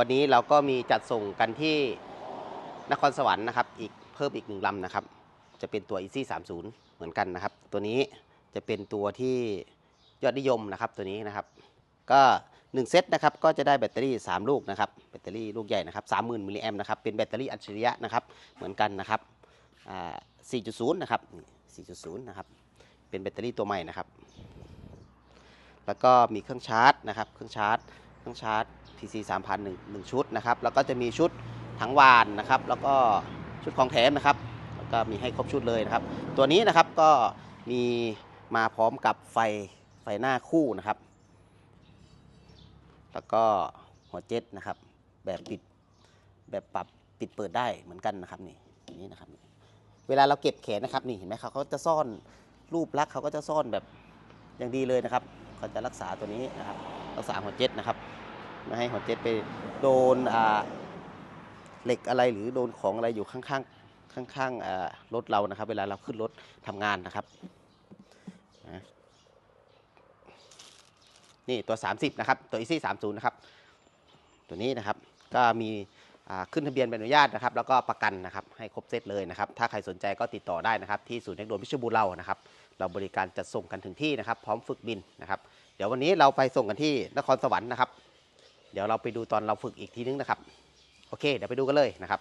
วันนี้เราก็มีจัดส่งกันที่นครสวรรค์นะครับ อีกเพิ่มอีกหนึ่งลำนะครับ จะเป็นตัว Easy 30 เหมือนกันนะครับ ตัวนี้จะเป็นตัวที่ยอดนิยมนะครับตัวนี้นะครับ ก็1เซตนะครับก็จะได้แบตเตอรี่ 3 ลูกนะครับแบตเตอรี่ลูกใหญ่นะครับ30,000มิลลิแอมนะครับเป็นแบตเตอรี่อัจฉริยะนะครับเหมือนกันนะครับอ่า4.0 นะครับนี่4.0 นะครับ เป็นแบตเตอรี่ตัวใหม่นะครับ แล้วก็มีเครื่องชาร์จนะครับ เครื่องชาร์จ องชาร์จ TC 3000หนึ่งหนึ่งชุดนะครับ แล้วก็จะมีชุดถังวานนะครับ แล้วก็ชุดของแถมนะครับ แล้วก็มีให้ครบชุดเลยนะครับ ตัวนี้นะครับก็มีมาพร้อมกับไฟไฟหน้าคู่นะครับ แล้วก็หัวเจ็ตนะครับ แบบปิดแบบปรับปิดเปิดได้เหมือนกันนะครับนี่นี้นะครับ เวลาเราเก็บแขนนะครับนี่เห็นไหมเขาเขาจะซ่อนรูปลักษณ์เขาก็จะซ่อนแบบอย่างดีเลยนะครับเขาจะรักษาตัวนี้นะครับ รักษาหัวเจ็ตนะครับไม่ให้หัวเจ็ตไปโดนอ่าเหล็กอะไรหรือโดนของอะไรอยู่ข้างๆข้างๆอ่ารถเรานะครับ เวลาเราขึ้นรถทำงานนะครับนี่ตัว 30 นะครับ ตัว Easy 30 นะครับ ตัวนี้นะครับก็มีขึ้นทะเบียนใบอนุญาตนะครับ แล้วก็ประกันนะครับให้ครบเซตเลยนะครับ ถ้าใครสนใจก็ติดต่อได้นะครับ ที่ศูนย์เทคโนโลยีพิชบูรเรานะครับ เราบริการจัดส่งกันถึงที่นะครับ พร้อมฝึกบินนะครับ เดี๋ยววันนี้เราไปส่งกันที่นครสวรรค์นะครับ เดี๋ยวเราไปดูตอนเราฝึกอีกทีนึงนะครับ โอเค เดี๋ยวไปดูกันเลยนะครับ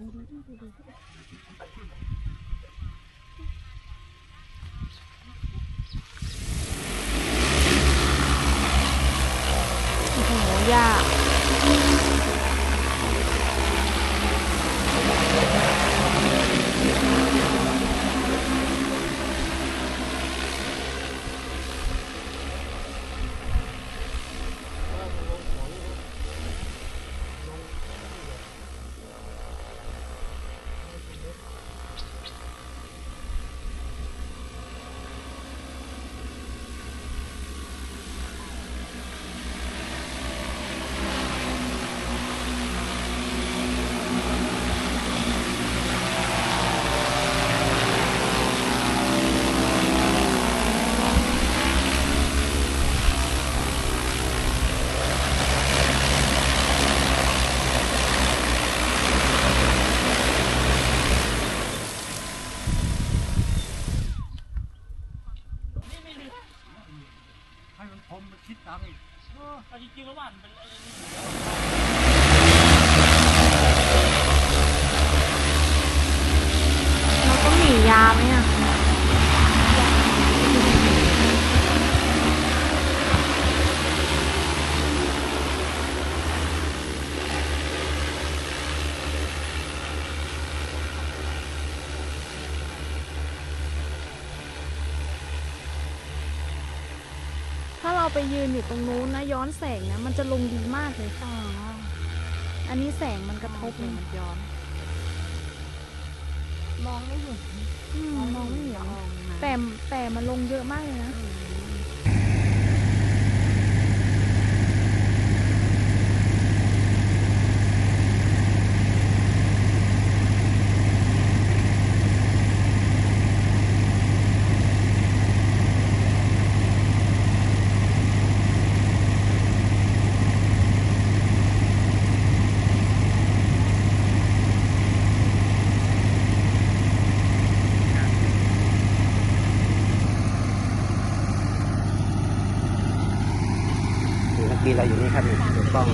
โอ้โผมคิดตามอีก เออแต่จริงๆแล้วว่ามันเป็นไอ้นี่ต้องหนียาไหมอะ ถ้าเรา ไปยืนอยู่ตรงนู้นนะย้อนแสงนะ มันจะลงดีมากเลยค่ะอันนี้แสงมันกระทบเลยมันย้อน มองไม่เห็นอืมมองไม่เห็นมองนะแต่แต่มันลงเยอะมากเลยนะ มีอะไรอยู่นี่ครับนี่ถูกต้อง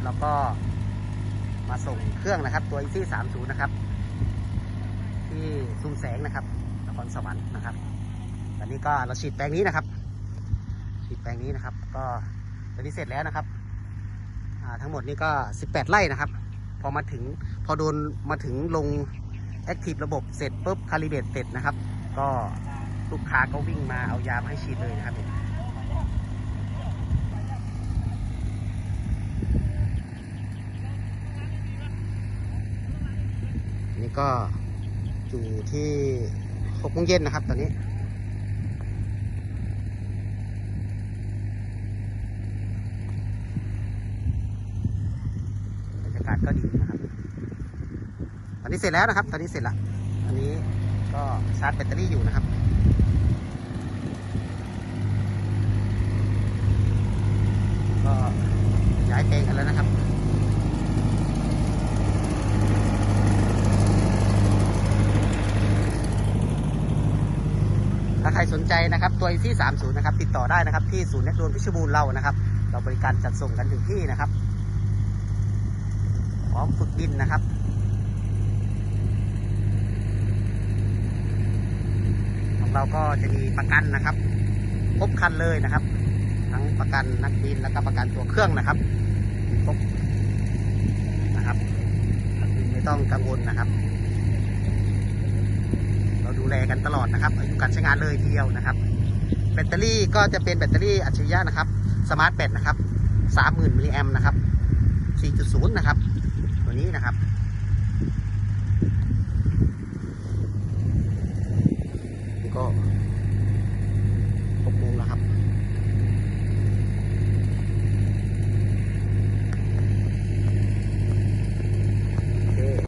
านี่นะครับเราก็มาส่งเครื่องนะครับ ตัว EC 30นะครับ ที่ซุ่มแสงนะครับนครสวรรค์นะครับตอนนี้ก็เราฉีดแปลงนี้นะครับ ฉีดแปลงนี้นะครับ ก็ตอนนี้เสร็จแล้วนะครับทั้งหมดนี้ก็ 18 ไร่นะครับ พอมาถึงพอโดนมาถึงลงแอคทีฟระบบเสร็จปุ๊บคาลิเบตเสร็จนะครับ ก็ลูกค้าก็วิ่งมาเอายามาให้ฉีดเลยนะครับ นี่ ก็อยู่ที่หกโมงเย็นนะครับ ตอนนี้ บรรยากาศก็ดีนะครับ ตอนนี้เสร็จแล้วนะครับ ตอนนี้เสร็จละอันนี้ก็ชาร์จแบตเตอรี่อยู่นะครับก็ย้ายแปลงกันแล้วนะครับ ถ้าใครส นใจนะครับตัว EC 3 0นะครับติดต่อได้นะครับที่ศูนย์น็ตโดนพิชบูรณ์เรานะครับ เราบริการจัดส่งกันถึงที่นะครับพร้อมฝึกบินนะครับของเราก็จะมีประกันนะครับครบคันเลยนะครับ ทั้งประกันนักบินแล้วก็ประกันตัวเครื่องนะครับมีครบนะครับไม่ต้องกังวลนะครับ แลกันตลอดนะครับอายุการใช้งานเลยทีเดียวนะครับ แบตเตอรี่ก็จะเป็นแบตเตอรี่อัจฉริยะนะครับสมาร์ทแบตนะครับ30,000มิลลิแอมนะครับ4.0 นะครับ ตัวนี้นะครับก็